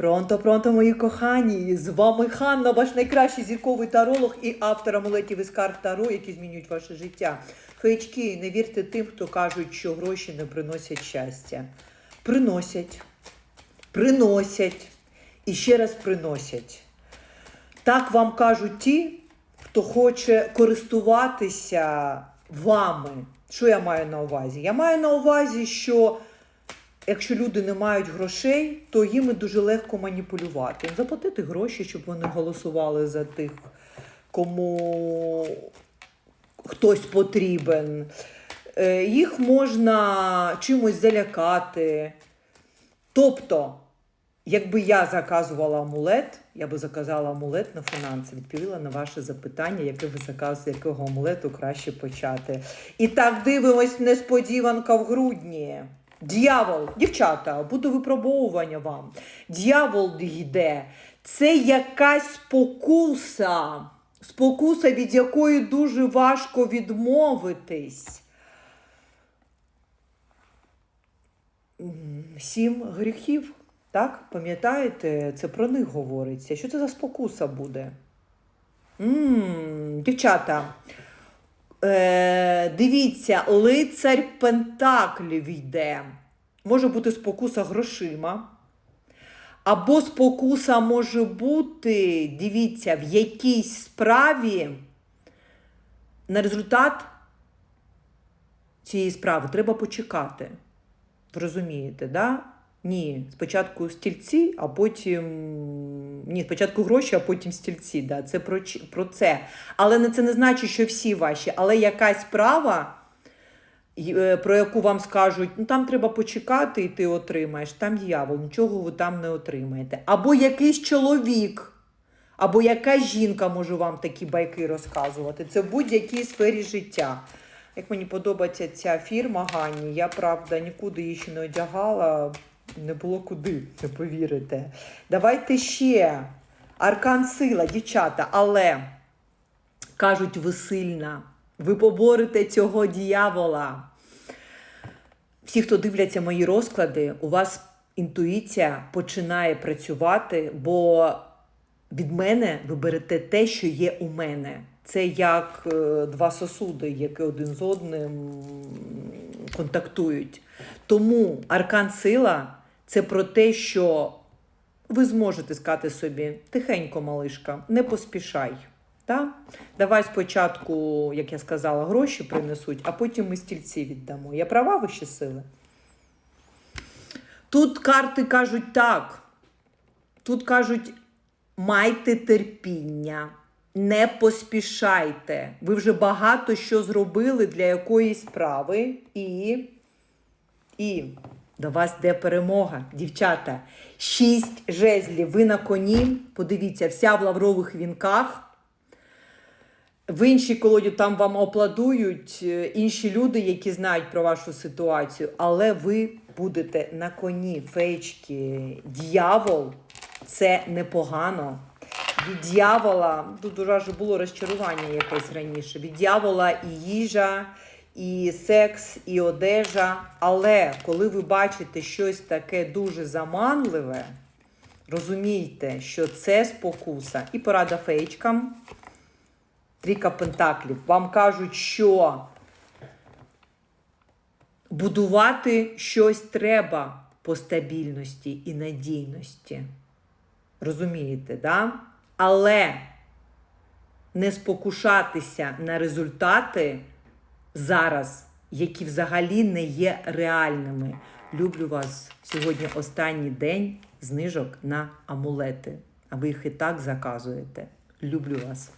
Пронто, пронто, мої кохані! З вами Ханна, ваш найкращий зірковий таролог і автор амулетів із карт Таро, які змінюють ваше життя. Феєчки, не вірте тим, хто кажуть, що гроші не приносять щастя. Приносять, приносять і ще раз приносять. Так вам кажуть ті, хто хоче користуватися вами. Що я маю на увазі? Я маю на увазі, що якщо люди не мають грошей, то їм дуже легко маніпулювати. Заплатити гроші, щоб вони голосували за тих, кому хтось потрібен. Е, Їх можна чимось залякати. Тобто, якби я заказувала амулет, я би заказала амулет на фінанси, відповіла на ваше запитання, яке ви заказуєте, якого амулету краще почати. І так дивимось, несподіванка в грудні. Д'явол, дівчата, буде випробовування вам. Д'явол йде. Це якась спокуса, спокуса, від якої дуже важко відмовитись. Сім гріхів, так? Пам'ятаєте, це про них говориться. Що це за спокуса буде? м дівчата, е, дивіться, лицар Пентаклів йде. Може бути спокуса грошима. Або спокуса може бути, дивіться, в якійсь справі на результат цієї справи треба почекати. Ви розумієте, да? Ні, спочатку стільці, а потім. Ні, спочатку гроші, а потім стільці. Да. Це про, про це. Але це не значить, що всі ваші, але якась справа, е, про яку вам скажуть, ну там треба почекати, і ти отримаєш. Там дьявол, нічого ви там не отримаєте. Або якийсь чоловік, або якась жінка може вам такі байки розказувати. Це в будь-якій сфері життя. Як мені подобається ця фірма Гані, я правда нікуди її ще не одягала, не було куди, не повірите. Давайте ще. Аркан сила, дівчата, але кажуть, ви сильна. Ви поборете цього діявола. Всі, хто дивляться мої розклади, у вас інтуїція починає працювати, бо від мене ви берете те, що є у мене. Це як е, два сосуди, які один з одним контактують. Тому аркан сила це про те, що ви зможете сказати собі тихенько, малишка, не поспішай. Та? Давай спочатку, як я сказала, гроші принесуть, а потім ми стільці віддамо. Я права вищі сили? Тут карти кажуть так. Тут кажуть, майте терпіння, не поспішайте. Ви вже багато що зробили для якоїсь справи, і, і до вас йде перемога, дівчата. Шість жезлів. Ви на коні. Подивіться, вся в лаврових вінках. В іншій колоді там вам аплодують е, інші люди, які знають про вашу ситуацію, але ви будете на коні, феєчки. Д'явол це непогано. Від дьявола, тут уже було розчарування якесь раніше. Від дьявола і їжа, і секс, і одежа. Але коли ви бачите щось таке дуже заманливе, розумійте, що це спокуса. І порада феєчкам. Трійка Пентаклів. Вам кажуть, що будувати щось треба по стабільності і надійності. Розумієте, да? Але не спокушатися на результати зараз, які взагалі не є реальними. Люблю вас сьогодні останній день знижок на амулети. А ви їх і так заказуєте. Люблю вас.